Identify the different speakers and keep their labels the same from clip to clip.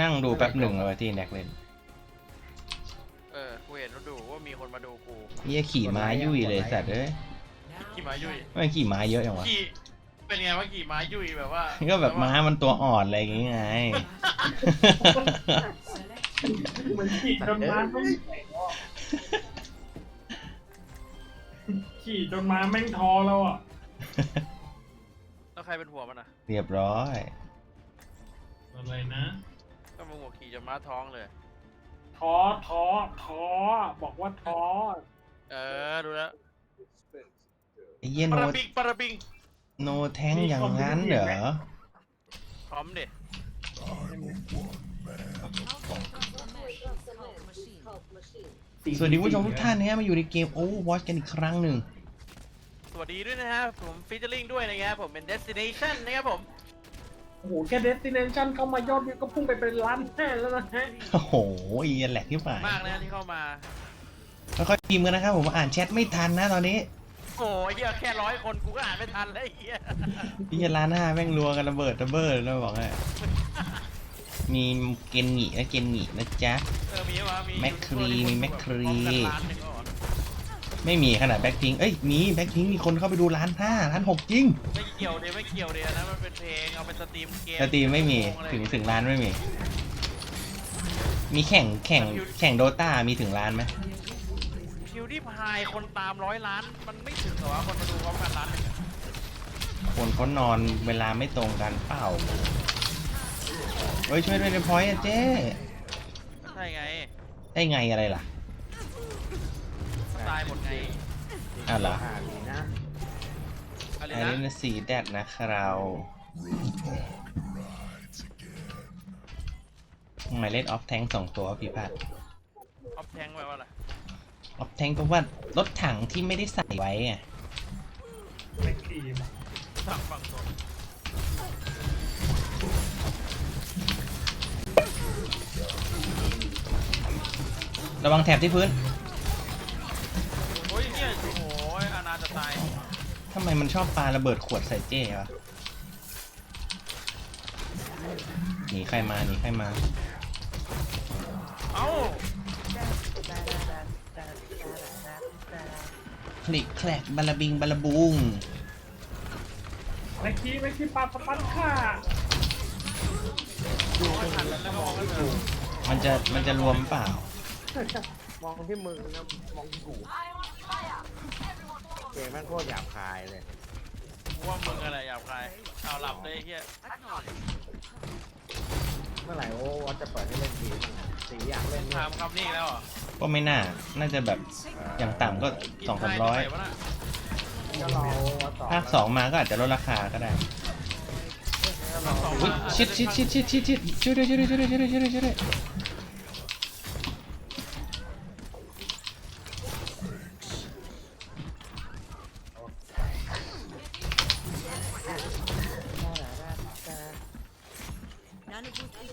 Speaker 1: นั่งดูแป๊บหนึ่งเลยที่แน็กเล่น
Speaker 2: เออกูเห็นดูว่ามีคนมาดูกู
Speaker 1: เฮียขี่ม้ายุ่ยเลยสัตว์เอ้ย
Speaker 2: ขี่ม้ายุ่ย
Speaker 1: ไม่ขี่ม้าเยอะอย่างวะ
Speaker 2: ขี่เป็นไงว่าขี่ม้ายุ่ยแบบว่า
Speaker 1: ก็แบบม้ามันตัวอ่อนอะไรอย่างงี้ไง
Speaker 3: เหมือนขี่จนม้าไม่แข็งอะขี่จนม้าแม่งท้อแล้วอะ
Speaker 2: แล้วใครเป็นหัวมันอะ
Speaker 1: เรียบร้อย
Speaker 3: อะไรนะ
Speaker 2: ก็มึงหัวขี่จนม้าท้องเลย
Speaker 3: ท้อท้อท้อบอกว่าท้อ
Speaker 2: เออดูแล้ว
Speaker 1: ไอ้เหี้ย
Speaker 2: ป
Speaker 1: โน
Speaker 2: ระบิงประบิง
Speaker 1: โนแทงอย่างนั้นเหรอ
Speaker 2: พร้อมดิ
Speaker 1: สวัสดีผู้ชมทุกท่านนะฮะมาอยู่ในเกม Overwatch กันอีกครั้งหนึ่ง
Speaker 2: สวัสดีด้วยนะฮะผมฟิชเชอร์ลิงด้วยนะครับผมเป็น destination นะครับผม
Speaker 3: โอ้โหแค่เดสติเนชันเข้ามายอดวิวก็พุ่งไปเป็นล้านแน่แล้วนะฮะ
Speaker 1: โอ้โหไอ้เหี้ยแหลกที่ฝ่าย
Speaker 2: มากนะที่เข้ามา
Speaker 1: ค่อยๆพิมพ์กันนะครับผมอ่านแชทไม่ทันนะตอนนี้
Speaker 2: โอ้ยเหี้ยแค่ร้อยคนกูก็อ่านไม่ทันแล้วไอ้เหี้ย
Speaker 1: พี่จะร้านหน้าแม่งรัวกันระเบิดระเบิดแล้วบอกให้มีเกนหงีนะเกนหงีนะจ๊ะ
Speaker 2: เออมีวะมี
Speaker 1: แมคครีมีแมคครี
Speaker 2: พร้อมกันล้านหนึ่งเหรอ
Speaker 1: ไม่มีขนาดแบ็คพิงเอ้ยมีแบ็คพิงมีคนเข้าไปดูร้านห้าร้านหกจริง
Speaker 2: ไม่เกี่ยวเดียวไม่เกี่ยวเดียวนะมันเป็นเพลงเอาเป็นสตรีมเกม
Speaker 1: สตรีมไม่มีถึงถึงร้านไม่มี มีแข่งแข่งแข่งโดตามีถึงร้านไหม
Speaker 2: คิวที่พายคนตามร้อยล้าน มันไม่ถึงเหรอวะคนมาดูพร้อมกันล้านหนึ่งอะ
Speaker 1: คนเขานอนเวลาไม่ตรงกันเปล่าเฮ้ยช่วยด้วยในพอยต์อะเจ๊
Speaker 2: ใช่ไง
Speaker 1: ได้ไงอะไรล่ะ
Speaker 2: ตายหมดไง
Speaker 1: อ้าวเหรอ
Speaker 2: อะไร
Speaker 1: ไอ้
Speaker 2: นะ
Speaker 1: นี่นะสีแดดนะครับหมายเลขออฟแทงสองตัวพี่พัด
Speaker 2: ออฟแทงไว้ว่าอะไร
Speaker 1: ออฟแทงก็ว่ารถถังที่ไม่ได้ใส่ไว้อะ
Speaker 3: ไม่ขี่
Speaker 2: สั่งฝั่งตน
Speaker 1: ระวังแถบที่พื้น ทำไมมันชอบปาระเบิดขวดใส่เจ้วะหนีใครมาหนีใครมา
Speaker 2: เอ้า
Speaker 1: คลิกแคลกบาลาบิงบาลาบุง
Speaker 3: ไม่ขี่ไม่ขี่ปาสปันค่ะ
Speaker 2: ไม่ทันแล้วก็มองกันเถอะ
Speaker 1: มันจะมันจะรวมเปล่า
Speaker 4: มองที่มือนะมองกู เกมแม่งโคตรหยาบคายเลย
Speaker 2: กูว่ามึงอะไรหยาบคายเอาหลับเลยไอ้เฮีย
Speaker 4: เมื่อไหร่โอ้วัดจะเปิดให้เล่นดีบ้างอะสีอยากเล่น
Speaker 2: ถามคำนี้อีกแล้วเหรอ
Speaker 1: ก็ไม่น่า น่าจะแบบอย่างต่ำก็สองสามร้อย
Speaker 2: กินไทตงไหนวะน่ะ
Speaker 4: ก็เราวัดต่อ
Speaker 1: ภาคสองมาก็อาจจะลดราคาก็ได้
Speaker 4: ก็เรา
Speaker 2: สอง
Speaker 1: อุ๊ย
Speaker 2: มา
Speaker 1: ชิดชิดชิดชิดชิดชิดช่วยด้วยช่วยด้วยช่วยด้วยช่วยด้วยช่วยด้วยช่วยด้วย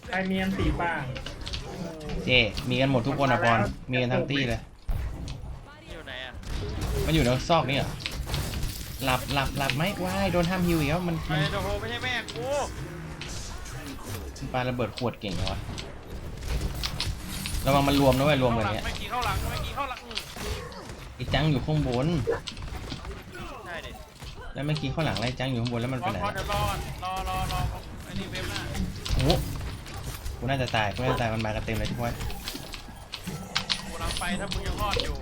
Speaker 3: ใครมีอันตีบ้าง
Speaker 1: เจมีกันหมดทุกคนอะบอลมีกันทั้งตี้เลย
Speaker 2: อยู่ไหนอะ
Speaker 1: มันอยู่ในซอกนี่เหรอ หลับหลับหลับไหมว้ายโดนห้ามฮิวอีกแล้วมัน
Speaker 2: ไอ้
Speaker 1: มัน
Speaker 2: โดโหไม่ใช่แม่กู
Speaker 1: มันปาระเบิดขวดเก่งเหรอวะระวังมันรวมนะเว้ยรวม
Speaker 2: เข้า
Speaker 1: กัน
Speaker 2: หลัง
Speaker 1: เนี้ย
Speaker 2: ไม่กี่เข้าหลังไม่กี่เข้าหลังอืม
Speaker 1: ไอ้จังอยู่ข้างบน
Speaker 2: ใช่ดิ
Speaker 1: แล้วเมื่อกี้ข้างหลังไล่จังอยู่ข้างบนแล้วมัน
Speaker 2: พ
Speaker 1: ไป
Speaker 2: อ
Speaker 1: ไหน
Speaker 2: พอ
Speaker 1: วะ
Speaker 2: เดี๋ยวรอรอรอรอไอ้นี่เว็บหน้า
Speaker 1: โอ้โหกูน่าจะตายกูน่าจะตายมันมากันเต็มเลยทุกคน
Speaker 2: กูกำลังไปถ้ามึงยังรอดอยู่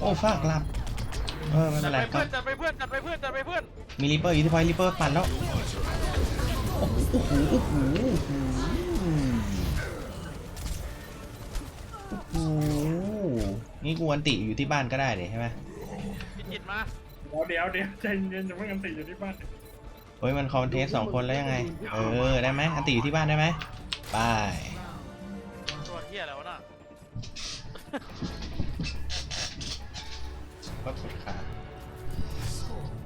Speaker 1: โอ้ฟากหลับเออไม่
Speaker 2: จั
Speaker 1: เป็
Speaker 2: ด
Speaker 1: นไร
Speaker 2: ไป
Speaker 1: ก็
Speaker 2: เพื่อนจัดไปเพื่อนจัดไปเพื่อนจัดไปเพื่อน
Speaker 1: มีริปเปอร์อยู่ที่พอยต์ริปเปอร์ปั่นแล้วโอ้โหโอ้โหโอ้โหโอ้โหนี่กูอันติอยู่ที่บ้านก็ได้เลยใช่ไหม
Speaker 2: พิจิตรมา
Speaker 3: เดี๋ยวเดี๋ยวเดี๋ยวใจเย็นๆอย่าเพิ่งอันตีอยู่ที่บ้าน
Speaker 1: เฮ้ยมันคอมเทสสองคนแล้วยังไง เออได้ไหมอันติอยู่ที่บ้านได้ไหมไป
Speaker 2: ตัวเฮียแล้วะน่ะ
Speaker 1: ก็สุดขา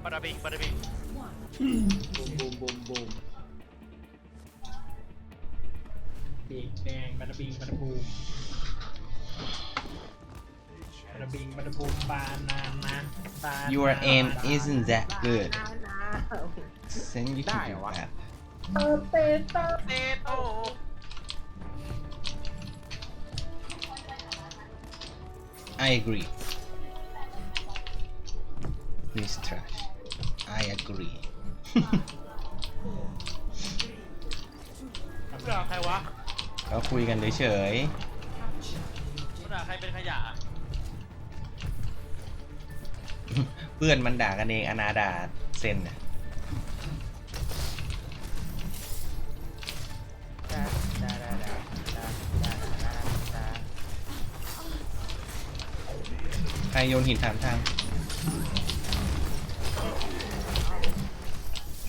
Speaker 2: บาดาบิงบาดาบิง
Speaker 4: บูมบูมบูมบูม
Speaker 3: ปีกแดงบัตบิงบัตบูมบัตบิงบัตบูมบานานะบานา
Speaker 1: Your aim isn't that good เซ
Speaker 4: นยูคิหรอวะ
Speaker 3: เออเตเตอ
Speaker 2: เซโต
Speaker 1: ไอ agree this trash I agree
Speaker 2: กูด่าใครวะ
Speaker 1: ก็คุยกันเฉย
Speaker 2: กูด่าใครเป็นขยะ
Speaker 1: ๆเพื่อนมันด่ากันเองอนาดา เซนนใครโยนหินถามทาง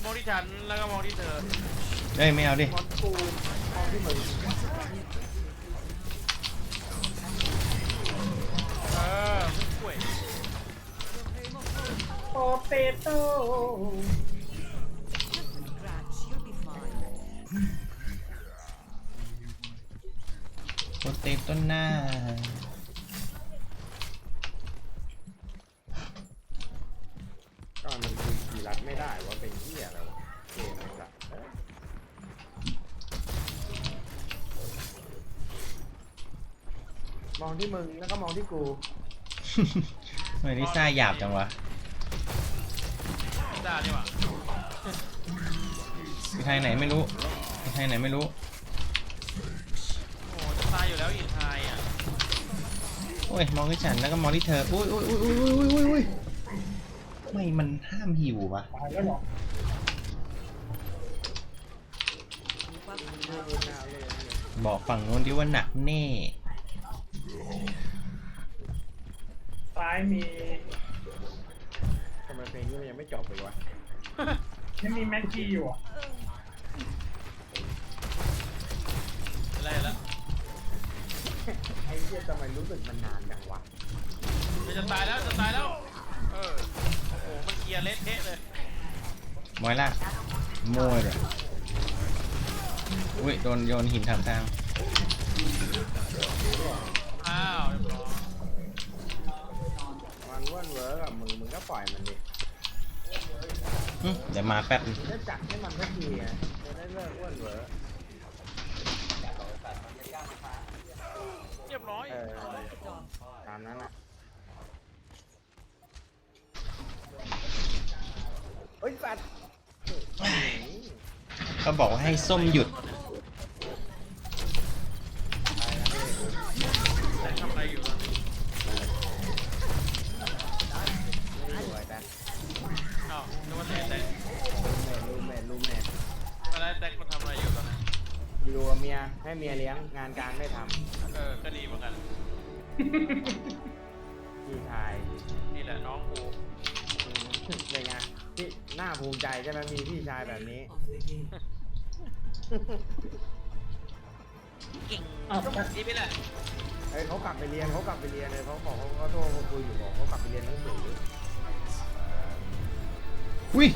Speaker 2: มองที่ฉันแล้วก็มองที่เธอ
Speaker 1: เอ้ยไม่เอาดิ
Speaker 2: เออ ป่วย
Speaker 3: โปเตโต้
Speaker 1: โปเตต้นหน้า
Speaker 4: ก็มันคือขี่รัดไม่ได้ว่าเป็นเหี้ยอะไรวะเกมไอ้สัตว์เอ้ยมองที่มึงแล้วก็มองที่กู
Speaker 1: ทำไมลิซ่าหยาบจังวะ
Speaker 2: ด่าดีกว่า
Speaker 1: ไปทางไหนไม่รู้ไปทางไหนไม่รู้
Speaker 2: โอ้จะตายอยู่แล้วอินไทยอะ
Speaker 1: โอ้ยมองที่ฉันแล้วก็มองที่เธออุ้ยอุ้ยอุ้ยอุ้ยอุ้ยอุ้ยอุ้ยทำไมมันห้ามหิววะ
Speaker 3: ตายแล้วเหรอ
Speaker 1: บอกฝั่งนู้นดิว่าหนักแน่
Speaker 3: ซ้ายมี
Speaker 4: ทำไมเพลงนี้มันยังไม่จบเลยวะ
Speaker 3: ไม่มีแม็กกี้อยู่อะ
Speaker 2: อะไรแล้ว
Speaker 4: ไอ้เหี้ยทำไมรู้สึกมันนานจังวะ
Speaker 2: มันจะตายแล้วจะตายแล้วเออโอ้โหมันเคลียร์เละเทะเลย
Speaker 1: มอยล่ะโมยเลยอุ้ยโดนโยนหินถามทาง
Speaker 2: อ้าวเรียบร้อย
Speaker 4: มันเว่นเวอร์กับมึงมึงก็ปล่อยมันดิ
Speaker 1: อืมเดี๋ยวมาแป๊บนึง
Speaker 4: จะจัดให้มันสักทีไงจะได้เลิกเว่นเวอร์
Speaker 2: เรียบร้อย
Speaker 4: เออตามนั้นแหละเฮ้ยสัตว์
Speaker 1: ก็บอกว่าให้ส้มหยุด
Speaker 2: แต่
Speaker 4: แต่ลูเมดลูเมด
Speaker 2: อะไรแต่มันทำอะไรอยู่ตอนนั้น
Speaker 4: อยู่กับเมียให้เมียเลี้ยงงานการไม่ท
Speaker 2: เออก็ดีเหมือนกันำ
Speaker 4: พี่ชาย
Speaker 2: นี่แหละน้องกู
Speaker 4: เป็นไงพี่น่าภูมิใจใช่ไหมมีพี่ชายแบบนี้
Speaker 3: อ้าว
Speaker 2: นี่ไม่แหละ
Speaker 4: เฮ้ยเขากลับไปเรียนเขากลับไปเรียนเลยเขาบอกเขาเขาโทรมาคุยอยู่บอกเขากลับไปเรียนหนังสือ
Speaker 1: Oui.